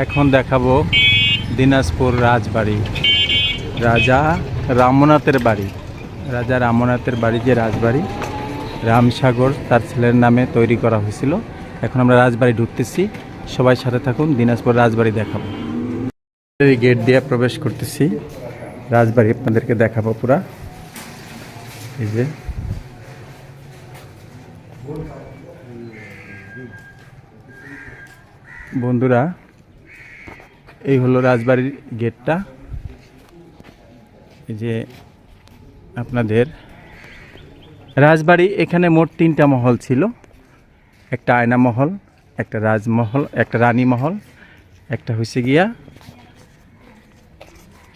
এখন দেখাবো দিনাজপুর রাজবাড়ি। রাজা রামনাথের বাড়ি। রাজা রামনাথের বাড়ি যে রাজবাড়ি, রামসাগর তার ছেলের নামে তৈরি করা হয়েছিল। এখন আমরা রাজবাড়ি ঢুকতেছি। সবাই সাথে থাকুন, দিনাজপুর রাজবাড়ি দেখাবো। এই গেট দিয়ে প্রবেশ করতেছি। রাজবাড়ি আপনাদেরকে দেখাবো পুরা। এই যে। বন্ধুরা এই হলো রাজবাড়ির গেটটা। এই যে আপনাদের রাজবাড়ি, এখানে মোট তিনটা মহল ছিল। একটা আয়না মহল, একটা রাজমহল, একটা রানী মহল, একটা হয়েছে গিয়া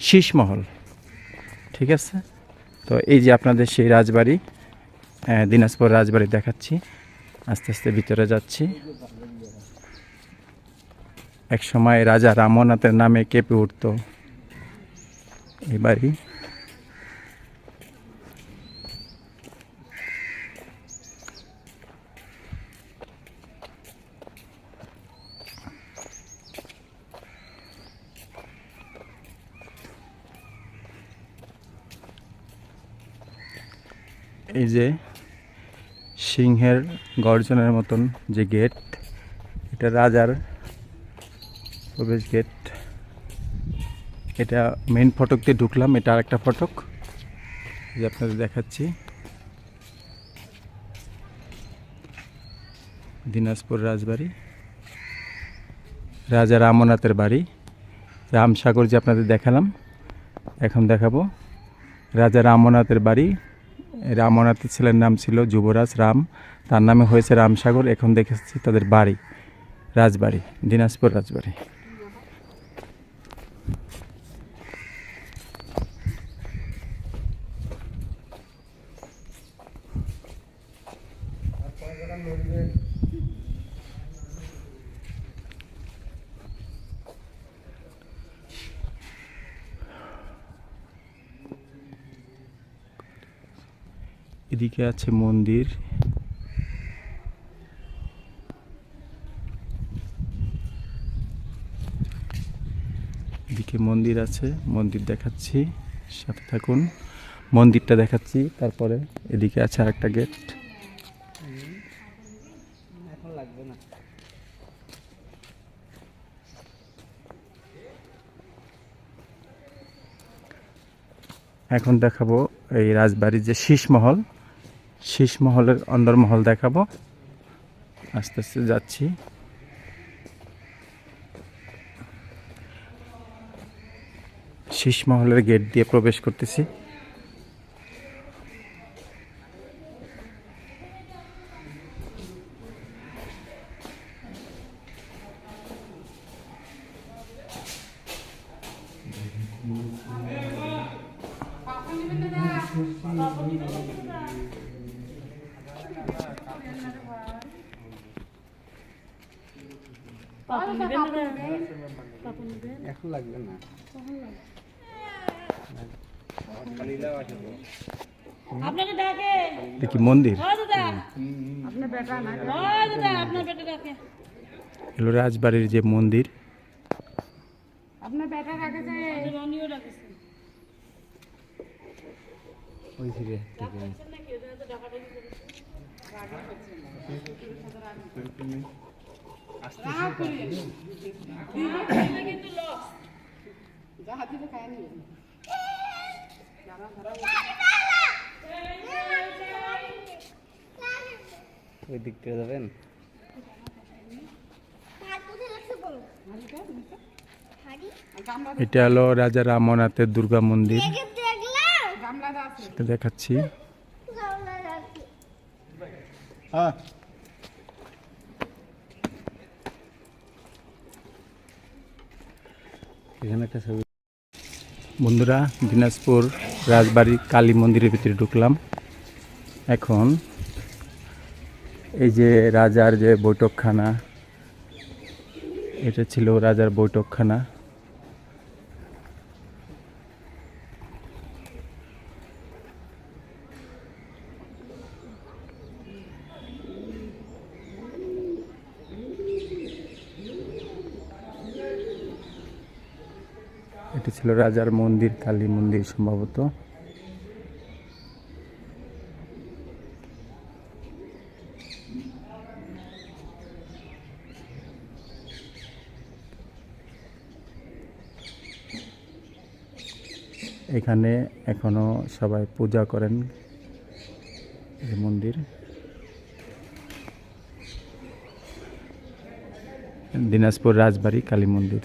শীষ মহল। ঠিক আছে? তো এই যে আপনাদের সেই রাজবাড়ি দিনাজপুর রাজবাড়ি দেখাচ্ছি। আস্তে আস্তে ভিতরে যাচ্ছি। এক সময় রাজা রামনাথের নামে কেঁপে উঠত। বাড়ি এই যে সিংহের গর্জনের মতন যে গেট, এটা রাজার প্রবেশ গেট এটা মেন ফটক দিয়ে ঢুকলাম, এটা আর একটা ফটক যে আপনাদের দেখাচ্ছি। দিনাজপুর রাজবাড়ি, রাজা রামনাথের বাড়ি। রামসাগর যে আপনাদের দেখালাম, এখন দেখাবো। রাজা রামনাথের বাড়ি, রামনাথের ছেলের নাম ছিল যুবরাজ রাম, তার নামে হয়েছে রামসাগর, এখন দেখেছি তাদের বাড়ি, রাজবাড়ি, দিনাজপুর রাজবাড়ি। এদিকে আছে মন্দির। এদিকে মন্দির আছে, মন্দির দেখাচ্ছি, সাথে থাকুন। মন্দিরটা দেখাচ্ছি, তারপরে এদিকে আছে আরেকটা গেট। এখন দেখাবো এই রাজবাড়ির যে শীষমহল শীষমহলের অন্দরমহল দেখাবো। আস্তে আস্তে যাচ্ছি। শীষমহলের গেট দিয়ে প্রবেশ করতেছি। এখন লাগবে না আপনাকে ডাকে দেখি মন্দির? ও দাদা। আপনার বেটা না? ও দাদা আপনার বেটা ডাকে। এলো রাজবাড়ির যে মন্দির। আপনার বেটা ডাকেছে রনিও ডাকেছে। ওই ফিরে কিন্তু লস ওই দিক থেকে যাবেন? এটা হলো রাজা রামনাথের দুর্গা মন্দির। সেটা দেখাচ্ছি। একটা ছবি। বন্ধুরা, দিনাজপুর রাজবাড়ি কালী মন্দিরের ভিতরে ঢুকলাম। এখন এই যে রাজার যে বৈঠকখানা, এটা ছিল রাজার বৈঠকখানা। ছিল রাজার মন্দির, কালী মন্দির সম্ভবত। এখানে এখনও সবাই পূজা করেন এই মন্দির। দিনাজপুর রাজবাড়ি, কালী মন্দির।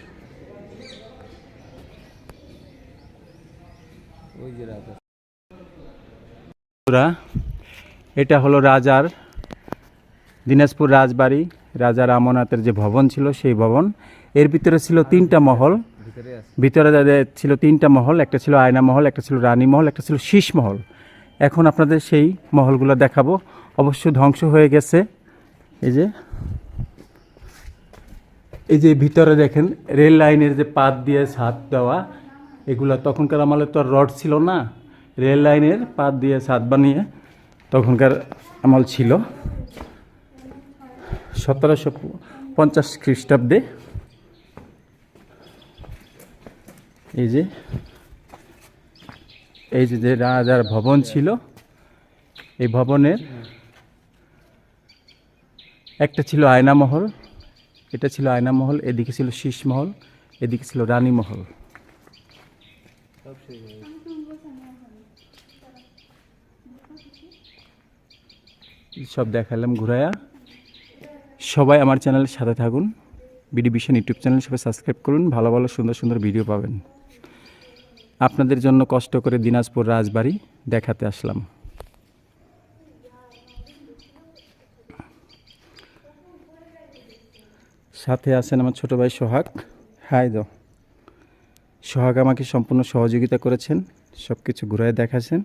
ওই যে রাজা। এটা হলো রাজার দিনাজপুর রাজবাড়ি রাজা রামনাথের যে ভবন ছিল সেই ভবন। এর ভিতরে ছিল তিনটা মহল ভিতরে ছিল তিনটা মহল একটা ছিল আয়না মহল একটা ছিল রানী মহল একটা ছিল শীষ মহল। এখন আপনাদের সেই মহলগুলো দেখাবো। অবশ্য ধ্বংস হয়ে গেছে। এই যে এই যে ভিতরে দেখেন রেল লাইনের যে পাত দিয়ে ছাদ দেওয়া এগুলো তখনকার আমলে তো আর রড ছিল না, রেল লাইনের পাত দিয়ে ছাদ বানিয়ে তখনকার আমল ছিল। সতেরোশো পঞ্চাশ খ্রিস্টাব্দে এই যে এই যে যে রাজার ভবন ছিল, এই ভবনের একটা ছিল আয়না মহল এটা ছিল আয়না মহল এদিকে ছিল শীষ মহল এদিকে ছিল রানী মহল সব শেষ হয়ে। সব দেখালাম ঘুরায়া। সবাই আমার চ্যানেলের সাথে থাকুন। বিডি ভিশন ইউটিউব চ্যানেল সবাই সাবস্ক্রাইব করুন। ভালো ভালো সুন্দর সুন্দর ভিডিও পাবেন। আপনাদের জন্য কষ্ট করে দিনাজপুর রাজবাড়ি দেখাতে আসলাম। সাথে আছেন আমার ছোট ভাই সোহাগ। হাই দাও সোহাগ আমাকে সম্পূর্ণ সহযোগিতা করেছেন সব কিছু ঘুরায় দেখাছেন